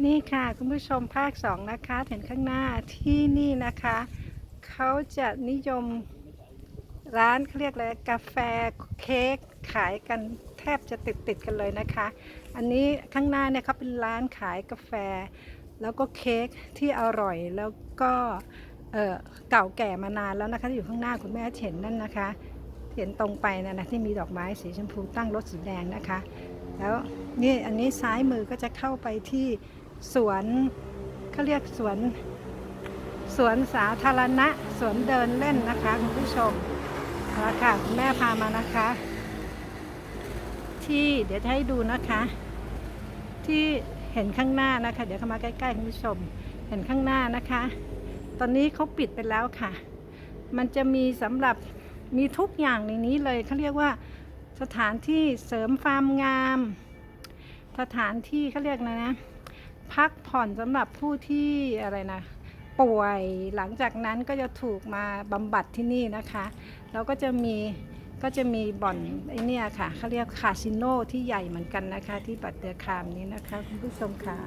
นี่ค่ะคุณผู้ชมภาคสองนะคะเห็นข้างหน้าที่นี่นะคะ เขาจะนิยมร้านเขาเรียกอะไรกาแฟเค้กขายกันแทบจะติดติดกันเลยนะคะ อันนี้ข้างหน้าเนี่ยเขาเป็นร้านขายกาแฟ แล้วก็เค้กที่อร่อยแล้วก็เออเก่าแก่มานานแล้วนะคะที่อยู่ข้างหน้าคุณแม่เห็นนั่นนะคะ เห็นตรงไปนะนะที่มีดอกไม้สีชมพูตั้งรถสีแดงนะคะ แล้วนี่อันนี้ซ้ายมือก็จะเข้าไปที่ สวนเขาเรียกสวน สวนสาธารณะ สวนเดินเล่นนะคะคุณผู้ชมเอาละค่ะคุณแม่พามานะคะ ที่เดี๋ยวจะให้ดูนะคะ ที่เห็นข้างหน้านะคะ เดี๋ยวเข้ามาใกล้ๆคุณผู้ชม เห็นข้างหน้านะคะ ตอนนี้เขาปิดไปแล้วค่ะ มันจะมีสำหรับมีทุกอย่างในนี้เลยเขาเรียกว่าสถานที่เสริมความงาม สถานที่เขาเรียกนะนะ พักผ่อนสำหรับผู้ที่อะไรนะป่วยหลังจากนั้นก็จะถูกมาบำบัดที่นี่นะคะแล้วก็จะมีก็จะมีบ่อนไอเนี่ยค่ะเขาเรียกคาสิโนที่ใหญ่เหมือนกันนะคะ ที่บัตเดอร์คามนี้นะคะคุณผู้ชมค่ะ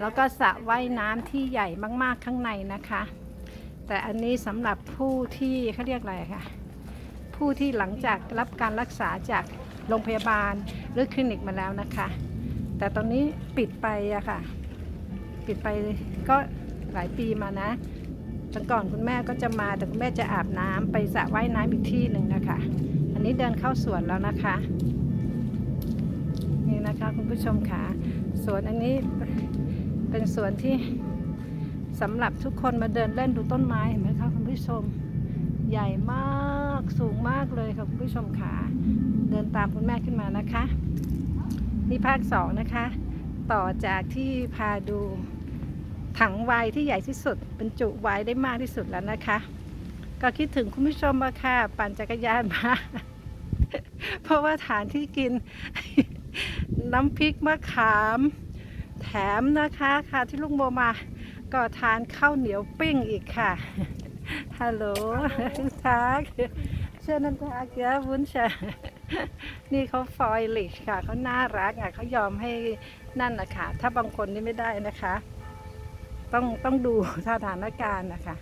แล้วก็สระว่ายน้ำที่ใหญ่มากๆข้างในนะคะ แต่อันนี้สำหรับผู้ที่เขาเรียกอะไรคะผู้ที่หลังจากรับการรักษาจากโรงพยาบาลหรือคลินิกมาแล้วนะคะ แต่ตอนนี้ปิดไปอะค่ะ ปิดไปก็หลายปีมานะแต่ก่อนคุณแม่ก็จะมาแต่คุณแม่จะอาบน้ำไปสระว่ายน้ำอีกที่หนึ่งนะคะ อันนี้เดินเข้าสวนแล้วนะคะ นี่นะคะคุณผู้ชมค่ะสวนอันนี้เป็นสวนที่สำหรับทุกคนมาเดินเล่นดูต้นไม้เห็นไหมคะคุณผู้ชม ใหญ่มากสูงมากเลยค่ะคุณผู้ชมค่ะเดินตามคุณแม่ขึ้นมานะคะ นี่ภาคสองนะคะ ต่อจากที่พาดูถังไวน์ที่ใหญ่ที่สุดบรรจุไวน์ได้มากที่สุดแล้วนะคะ ก็คิดถึงคุณผู้ชมมาค่ะ ปั่นจักรยานมา เพราะว่าฐานที่กินน้ำพริกมะขาม แถมนะคะค่ะที่ลุงโมมา ก็ทานข้าวเหนียวปิ้งอีกค่ะ ฮัลโหลทักเชื่อนันทักเยอะวุ้นเชย นี่เขาฟอยลิชค่ะเขาน่ารักอะเขายอมให้นั่นนะคะถ้าบางคนนี่ไม่ได้นะคะ ต้องต้องดูสถานการณ์นะคะ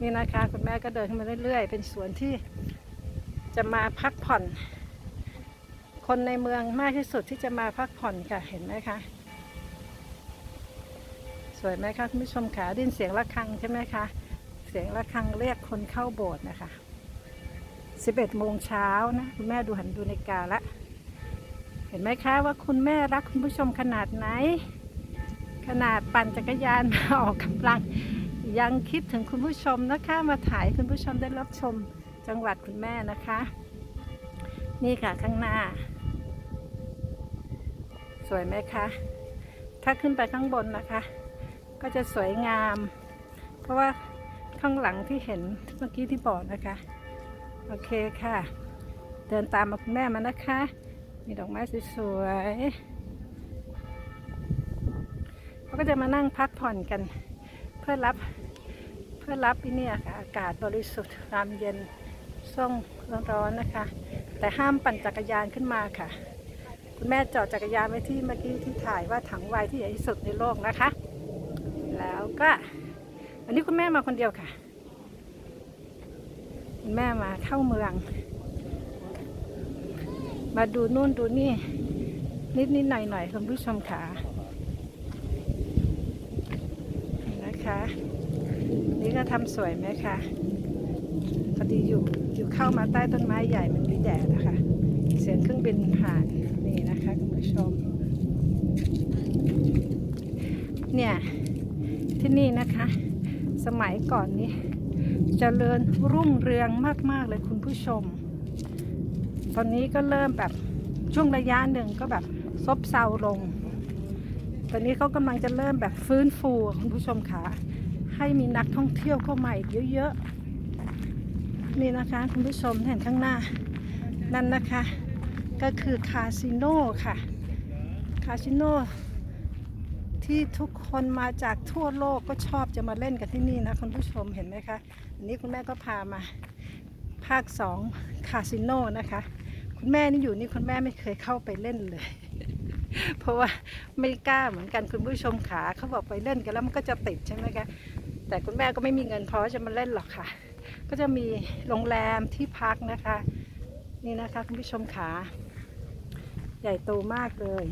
นี่นะคะ คุณแม่ก็เดินขึ้นมาเรื่อยๆ เป็นสวนที่จะมาพักผ่อน คนในเมืองมากที่สุดที่จะมาพักผ่อนค่ะเห็นไหมคะสวยไหมคะคุณผู้ชมขาดินเสียงะระฆังใช่ไหมคะเสียงะระฆังเรียกคนเข้าโบสถ์นะคะ 11โมงเช้านะคุณแม่ดูหันดูในาฬิกาละ เห็นไหมคะว่าคุณแม่รักคุณผู้ชมขนาดไหน ขนาดปั่นจักรยานมาออกกำลัง ยังคิดถึงคุณผู้ชมนะคะมาถ่ายคุณผู้ชมได้รับชมจังหวัดคุณแม่นะคะ นี่ค่ะข้างหน้า สวยไหมคะ ถ้าขึ้นไปข้างบนนะคะ ก็จะสวยงาม เพราะว่าข้างหลังที่เห็นเมื่อกี้ที่บอกนะคะ โอเคค่ะ เดินตามมาคุณแม่มานะคะ มีดอกไม้สวยๆเขาก็จะมานั่งพักผ่อนกัน เพื่อรับเพื่อรับที่นี่ค่ะอากาศบริสุทธิ์ความเย็นช่งร้อนๆนะคะ แต่ห้ามปั่นจักรยานขึ้นมาค่ะ คุณแม่จอดจักรยานไว้ที่เมื่อกี้ที่ถ่ายว่าถังไวที่ใหญ่ที่สุดในโลกนะคะ แล้วก็วันนี้คุณแม่มาคนเดียวค่ะ แม่มาเข้าเมือง มาดูนู่นดูนี่ นิดนิดหน่อยหน่อยคุณผู้ชมค่ะนะคะ นี่ก็ทำสวยไหมคะพอดีอยู่อยู่เข้ามาใต้ต้นไม้ใหญ่มันมีแดดนะคะ เสียงเครื่องบินผ่านนี่นะคะคุณผู้ชม เนี่ยที่นี่นะคะ สมัยก่อนนี้ เจริญรุ่งเรืองมาก ๆ เลยคุณผู้ชม ตอนนี้ก็เริ่มแบบช่วงระยะหนึ่งก็แบบซบเซาลง ตอนนี้เขากำลังจะเริ่มแบบฟื้นฟูคุณผู้ชมค่ะ ให้มีนักท่องเที่ยวเข้ามาอีกเยอะๆ นี่นะคะคุณผู้ชมเห็นข้างหน้า นั่นนะคะ ก็คือคาสิโนค่ะ คาสิโน ที่ทุกคนมาจากทั่วโลกก็ชอบจะมาเล่นกันที่นี่นะคุณผู้ชมเห็นไหมคะอันนี้คุณแม่ก็พามาภาคสองคาสิโนนะคะ คุณแม่นี่อยู่นี่คุณแม่ไม่เคยเข้าไปเล่นเลย เพราะว่าไม่กล้าเหมือนกันคุณผู้ชมขาเขาบอกไปเล่นกันแล้วมันก็จะติดใช่ไหมคะแต่คุณแม่ก็ไม่มีเงินพอจะมาเล่นหรอกค่ะ ก็จะมีโรงแรมที่พักนะคะ นี่นะคะคุณผู้ชมขา ใหญ่โตมากเลย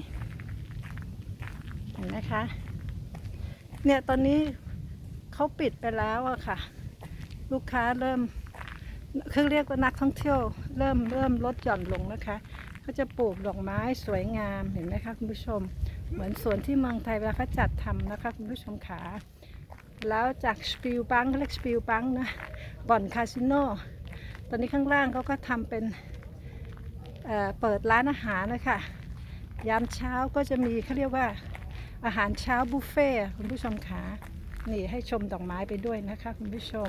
ห็นไหมคะ เนี่ยตอนนี้เขาปิดไปแล้วอะค่ะ ลูกค้าเริ่มคือเรียกว่านักท่องเที่ยว เริ่มเริ่มลดหย่อนลงนะคะเขาจะปลูกดอกไม้สวยงามเห็นไหมคะคุณผู้ชม เหมือนสวนที่เมืองไทยเวลาเขาจัดทำนะคะคุณผู้ชมขาแล้วจากสปิลบังเขาเรียกสปิลบังนะบ่อนคาสิโนตอนนี้ข้างล่างเขาก็ทำเป็นเเปิดร้านอาหารนะคะยามเช้าก็จะมีเขาเรียกว่า อาหารเช้าบุฟเฟ่คุณผู้ชมขานี่ให้ชมดอกไม้ไปด้วยนะคะ คุณผู้ชม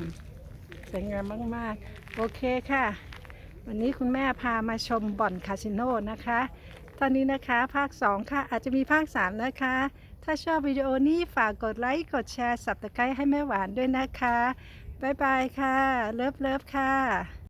สวยงามมากๆ โอเคค่ะ วันนี้คุณแม่พามาชมบ่อนคาสิโนนะคะตอนนี้นะคะภาค 2 ค่ะ อาจจะมีภาค 3 นะคะ ถ้าชอบวิดีโอนี้ฝากกดไลค์กดแชร์สับตะไคร้ให้แม่หวานด้วยนะคะ บ๊ายบายค่ะ เลิฟเลิฟค่ะ